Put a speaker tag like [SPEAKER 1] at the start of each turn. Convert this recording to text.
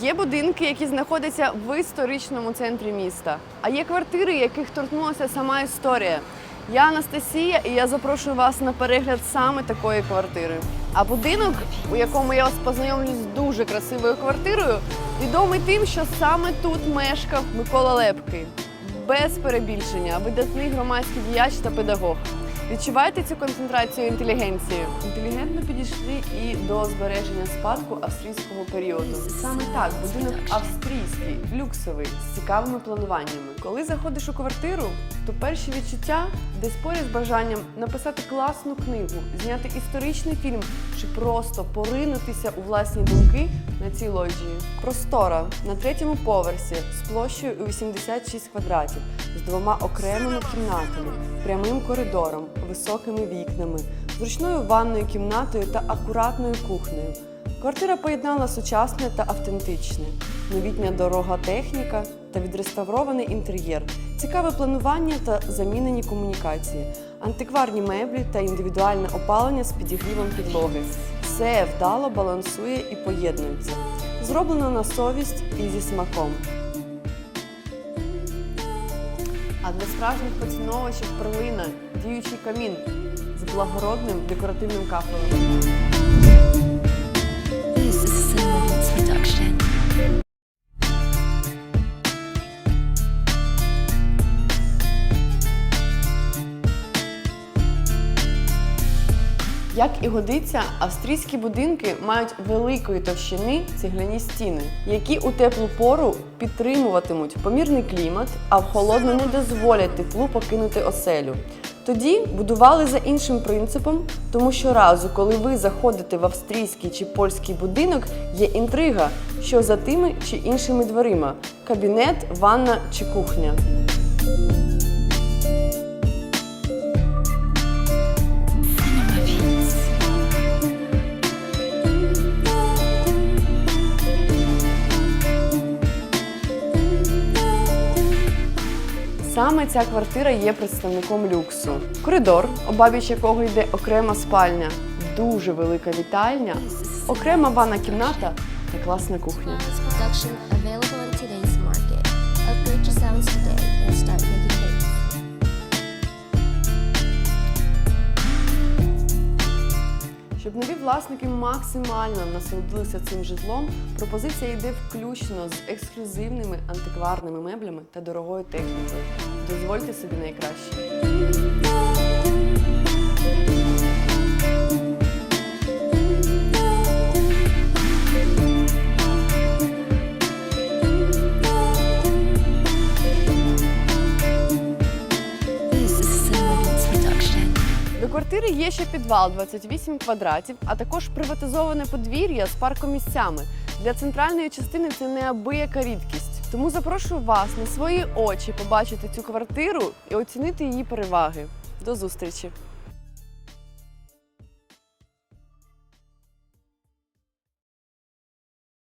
[SPEAKER 1] Є будинки, які знаходяться в історичному центрі міста, а є квартири, яких торкнулася сама історія. Я Анастасія, і я запрошую вас на перегляд саме такої квартири. А будинок, у якому я вас познайомлю з дуже красивою квартирою, відомий тим, що саме тут мешкав Микола Лепкий. Без перебільшення, видатний громадський діяч та педагог. Відчуваєте цю концентрацію інтелігенції? Інтелігентно підійшли і до збереження спадку австрійського періоду. Саме так, будинок австрійський, люксовий, з цікавими плануваннями. Коли заходиш у квартиру, то перші відчуття десь поряд з бажанням написати класну книгу, зняти історичний фільм чи просто поринутися у власні думки на цій лоджії. Простора на третьому поверсі з площею у 86 квадратів, з двома окремими кімнатами, прямим коридором, високими вікнами, зручною ванною кімнатою та акуратною кухнею. Квартира поєднала сучасне та автентичне, новітня дорога техніка та відреставрований інтер'єр, цікаве планування та замінені комунікації, антикварні меблі та індивідуальне опалення з підігрівом підлоги. Все вдало балансує і поєднується. Зроблено на совість і зі смаком. А для справжніх поціновувачів перлина діючий камін з благородним декоративним кафелем. Як і годиться, австрійські будинки мають великої товщини цегляні стіни, які у теплу пору підтримуватимуть помірний клімат, а в холодну не дозволять теплу покинути оселю. Тоді будували за іншим принципом, тому що разу, коли ви заходите в австрійський чи польський будинок, є інтрига, що за тими чи іншими дверима кабінет, ванна чи кухня. Саме ця квартира є представником люксу. Коридор, обабіч якого йде окрема спальня, дуже велика вітальня, окрема ванна кімната та класна кухня. Нові власники максимально насолодилися цим житлом, пропозиція йде включно з ексклюзивними антикварними меблями та дорогою технікою. Дозвольте собі найкраще. Квартири є ще підвал 28 квадратів, а також приватизоване подвір'я з паркомісцями. Для центральної частини це неабияка рідкість. Тому запрошую вас на свої очі побачити цю квартиру і оцінити її переваги. До зустрічі!